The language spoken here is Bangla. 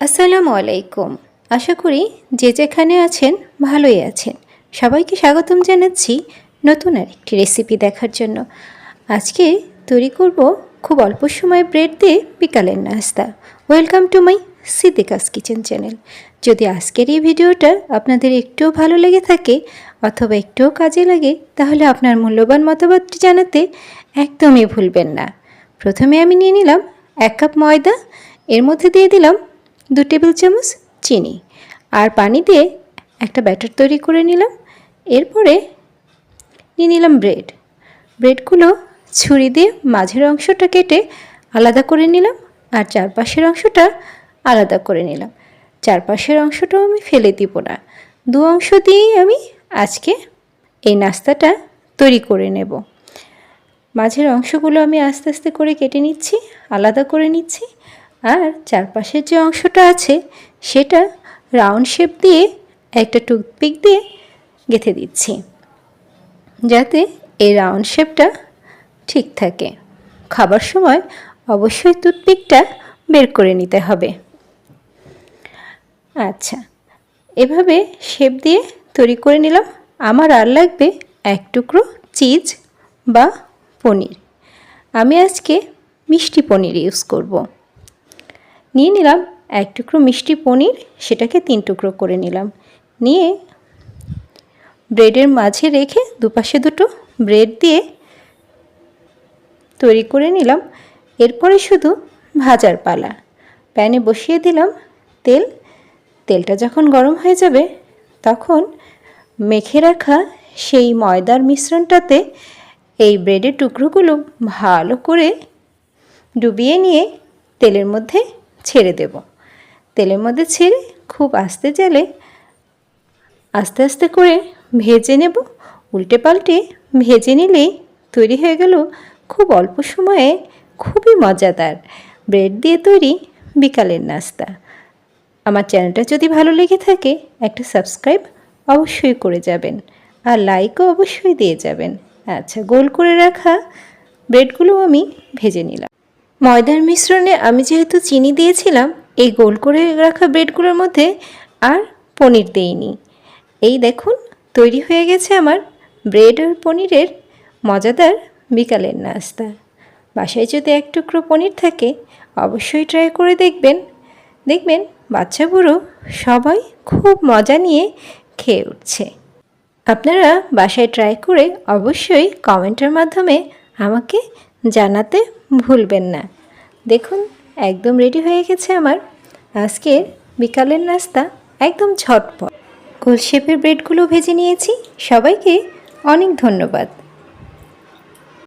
আসসালামু আলাইকুম। আশা করি যে যেখানে আছেন ভালোই আছেন। সবাইকে স্বাগতম জানাচ্ছি নতুন আরেকটি রেসিপি দেখার জন্য। আজকে তৈরি করব খুব অল্প সময় ব্রেড দিয়ে বিকালের নাস্তা। Welcome to my Siddika's kitchen channel যদি আজকের এই ভিডিওটা আপনাদের একটুও ভালো লেগে থাকে অথবা একটুও কাজে লাগে, তাহলে আপনার মূল্যবান মতামতটি জানাতে একদমই ভুলবেন না। প্রথমে আমি নিয়ে নিলাম এক কাপ ময়দা, এর মধ্যে দিয়ে দিলাম দু টেবিল চামচ চিনি আর পানি দিয়ে একটা ব্যাটার তৈরি করে নিলাম। এরপরে নিয়ে নিলাম ব্রেড। ব্রেডগুলো ছুরি দিয়ে মাঝের অংশটা কেটে আলাদা করে নিলাম আর চারপাশের অংশটা আলাদা করে নিলাম। চারপাশের অংশটাও আমি ফেলে দিব না। দু অংশ দিয়েই আমি আজকে এই নাস্তাটা তৈরি করে নেব। মাঝের অংশগুলো আমি আস্তে আস্তে করে কেটে নিচ্ছি, আলাদা করে নিচ্ছি। আর চারপাশের যে অংশটা আছে, সেটা রাউন্ড শেপ দিয়ে একটা টুথপিক দিয়ে গেঁথে দিচ্ছি, যাতে এই রাউন্ড শেপটা ঠিক থাকে। খাবার সময় অবশ্যই টুথপিকটা বের করে নিতে হবে। আচ্ছা এভাবে শেপ দিয়ে তৈরি করে নিলাম। আমার আর লাগবে এক টুকরো চিজ বা পনির। আমি আজকে মিষ্টি পনির ইউজ করব। নিয়ে নিলাম এক টুকরো মিষ্টি পনির, সেটাকে তিন টুকরো করে নিলাম। নিয়ে ব্রেডের মাঝে রেখে দুপাশে দুটো ব্রেড দিয়ে তৈরি করে নিলাম। এরপরে শুধু ভাজার পালা। প্যানে বসিয়ে দিলাম তেল। তেলটা যখন গরম হয়ে যাবে, তখন মেখে রাখা সেই ময়দার মিশ্রণটাতে এই ব্রেডের টুকরোগুলো ভালো করে ডুবিয়ে নিয়ে তেলের মধ্যে ছেড়ে দেব। তেলের মধ্যে ছেড়ে খুব আস্তে জালে আস্তে আস্তে করে ভেজে নেব। উল্টে পাল্টে ভেজে নিলেই তৈরি হয়ে গেল খুব অল্প সময়ে খুবই মজাদার ব্রেড দিয়ে তৈরি বিকালের নাস্তা। আমার চ্যানেলটা যদি ভালো লেগে থাকে একটা সাবস্ক্রাইব অবশ্যই করে যাবেন আর লাইকও অবশ্যই দিয়ে যাবেন। আচ্ছা গোল করে রাখা ব্রেডগুলো আমি ভেজে নিলাম। ময়দার মিশ্রণে আমি যেহেতু চিনি দিয়েছিলাম, এই গোল করে রাখা ব্রেডগুলোর মধ্যে আর পনির দেইনি। এই দেখুন, তৈরি হয়ে গেছে আমার ব্রেড আর পনিরের মজাদার বিকালের নাস্তা। বাসায় যদি এক টুকরো পনির থাকে, অবশ্যই ট্রাই করে দেখবেন। দেখবেন বাচ্চা বুড়ো সবাই খুব মজা নিয়ে খেয়ে উঠছে। আপনারা বাসায় ট্রাই করে অবশ্যই কমেন্টের মাধ্যমে আমাকে জানাতে ভুলবেন না। দেখুন, একদম রেডি হয়ে গেছে আমার। আজকের বিকালের নাস্তা একদম ছটপট গোল ব্রেডগুলো ভেজে নিয়েছি। সবাইকে অনেক ধন্যবাদ।